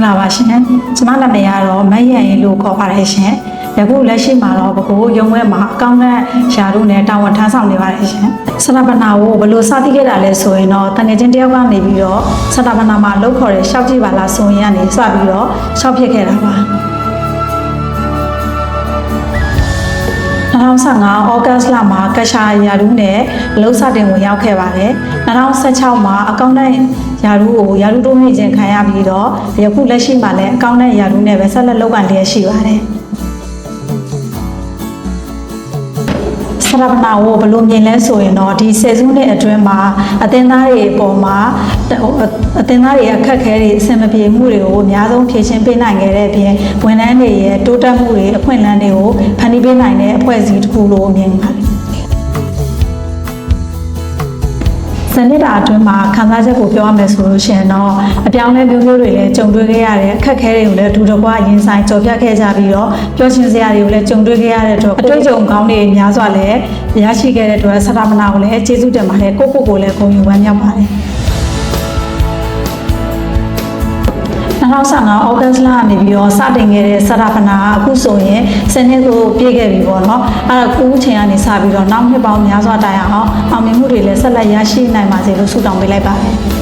္ဂလာပါရှင်ကျမနာမည်ကတော့မတ်ရန်ရင်လို့ခေါ်ပါတယ်ရှင်ယခုလက်ရှိမှာတော့ဘကိုရုံဝဲမှာအကောင့်နဲ့ရှာတို့နဲ့တာဝန်ထမ်းဆောင်နေပါတယ်ရှင်စတပနာကိုဘယ်လိုစသိခဲ့တာလဲဆိုရင်တော့တငယ်ချင်းတယောက်ကနေပြီးတော့စတပနာမှာလှုပ်ခေါ်တဲ့ရှောက်ကြည့်ပါလားဆိုရင်ကနေစပြီးတော့ရှောက်ဖြစ်ခဲ့တာပါ 2015ဩဂတ်လမှာကရှာယာဒူးနဲ့အလုပ်စတင်ဝင်ရောက်ခဲ့ပါတယ်2016မှာအကောင့်နဲ့ယာဒူးကိုယာဒူးတိုးမြင့်ခြင်းခံရပြီးတော့ယခုလက်ရှိမှာလည်းအကောင့်နဲ့ယာဒူးနဲ့ပဲဆက်လက်လုပ်ကိုင်လျက်ရှိပါတယ် ဆရာပနာကိုဘယ်လိုမြင်လဲဆိုရင်တော့ဒီဆယ်စုနှစ်အတွင်းမှာအသင်းသားတွေအပေါ်မှာဟိုအသင်းသားတွေအခက်အခဲတွေအဆင်မပြေမှုတွေကိုအများဆုံးဖြေရှင်းပေးနိုင်ခဲ့တဲ့အပြင်ဝန်ထမ်းတွေရဲ့တိုးတက်မှုတွေအခွင့်အလမ်းတွေကိုဖန်တီးပေးနိုင်တဲ့အဖွဲ့အစည်းတစ်ခုလို့မြင်ပါတယ် စနစ်တာအတွင်းမှာခံစားချက်ကိုပြောရမယ်ဆိုလို့ရှိရင်တော့အပြောင်းလဲမျိုးမျိုးတွေလည်းကြုံတွေ့ခဲ့ရတဲ့အခက်အခဲတွေကိုလည်းအထူးတကွရင်ဆိုင်ကြော်ပြခဲ့ကြပြီးတော့ပြောချင်စရာတွေကိုလည်းကြုံတွေ့ခဲ့ရတဲ့အတွက်အတွေ့အကြုံကောင်းတွေများစွာလည်းရရှိခဲ့တဲ့အတွက်ဆရာမနာကိုလည်းကျေးဇူးတင်ပါတယ်ကိုကိုကိုလည်းဂုဏ်ယူဝမ်းမြောက်ပါတယ် 2015ဩဂတ်လကနေပြီးတော့စတင်ခဲ့တဲ့စရပနာကအခုဆိုရင်စနစ်ကိုပြည့်ခဲ့ပြီပေါ့နော်အဲ့တော့ခုချိန်ကနေစပြီးတော့နောက်နှစ်ပေါင်းများစွာတိုင်အောင်အောင်မြင်မှုတွေလည်းဆက်လက်ရရှိနိုင်ပါစေလို့ဆုတောင်းပေးလိုက်ပါတယ်